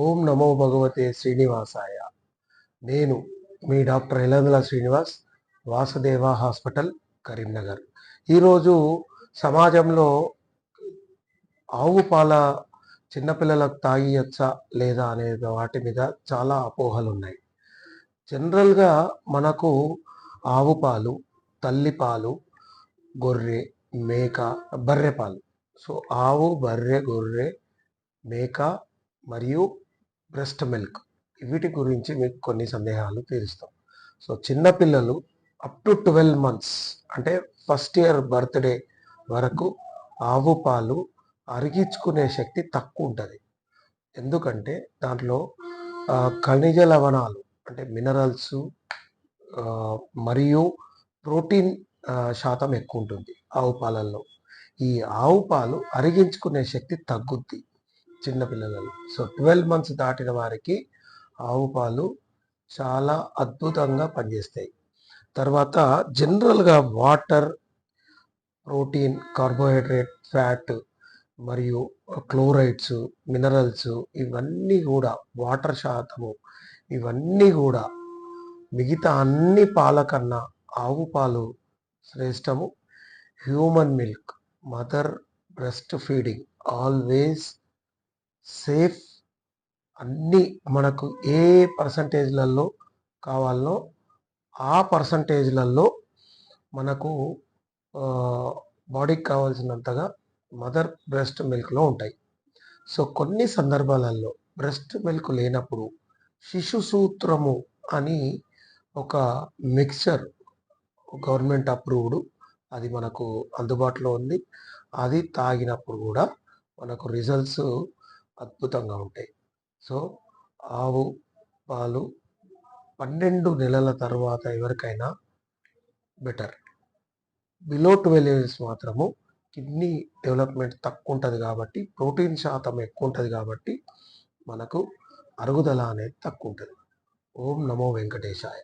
ఓం నమో భగవతే శ్రీనివాసాయ. నేను మీ డాక్టర్ ఎలందుల శ్రీనివాస్ వాసుదేవ హాస్పిటల్ కరీంనగర్. ఈరోజు సమాజంలో ఆవు పాల చిన్నపిల్లలకు తాగియచ్చా లేదా అనే వాటి మీద చాలా అపోహలు ఉన్నాయి జనరల్గా మనకు ఆవు పాలు తల్లిపాలు గొర్రె మేక బర్రె పాలు. సో ఆవు బర్రె గొర్రె మేక మరియు బ్రెస్ట్ మిల్క్. వీటి గురించి మీకు కొన్ని సందేహాలు తీరుస్తాం. సో చిన్నపిల్లలు అప్ టు ట్వెల్వ్ మంత్స్ అంటే ఫస్ట్ ఇయర్ బర్త్డే వరకు ఆవు పాలు అరిగించుకునే శక్తి తక్కువ ఉంటుంది. ఎందుకంటే దాంట్లో ఖనిజ లవణాలు అంటే మినరల్స్ మరియు ప్రోటీన్ శాతం ఎక్కువ ఉంటుంది ఆవు పాలల్లో. ఈ ఆవు పాలు అరిగించుకునే శక్తి తగ్గుద్ది. చిన్నపిల్లలలో సో ట్వెల్వ్ మంత్స్ దాటిన వారికి ఆవు పాలు చాలా అద్భుతంగా పనిచేస్తాయి. తర్వాత జనరల్గా వాటర్ ప్రోటీన్ కార్బోహైడ్రేట్ ఫ్యాట్ మరియు క్లోరైడ్స్ మినరల్స్ ఇవన్నీ కూడా వాటర్ శాతము ఇవన్నీ కూడా మిగతా అన్ని పాల కన్నా ఆవు పాలు శ్రేష్టము. Human milk mother breast feeding always safe అన్నీ మనకు ఏ పర్సంటేజ్లలో కావాలో ఆ పర్సంటేజ్లలో మనకు బాడీకి కావాల్సినంతగా మదర్ బ్రెస్ట్ మిల్క్లో ఉంటాయి. సో కొన్ని సందర్భాలలో బ్రెస్ట్ మిల్క్ లేనప్పుడు శిశు సూత్రము అని ఒక మిక్చర్ గవర్నమెంట్ అప్రూవ్డ్ అది మనకు అందుబాటులో ఉంది. అది తాగినప్పుడు కూడా మనకు రిజల్ట్స్ అద్భుతంగా ఉంటాయి. సో ఆవు పాలు పన్నెండు నెలల తర్వాత ఎవరికైనా బెటర్. బిలో ట్వెల్వ్ ఇయర్స్ మాత్రము కిడ్నీ డెవలప్మెంట్ తక్కువ ఉంటుంది కాబట్టి ప్రోటీన్ శాతం ఎక్కువ ఉంటుంది కాబట్టి మనకు అరుగుదల అనేది తక్కువ ఉంటుంది ఓం నమో వెంకటేశాయ.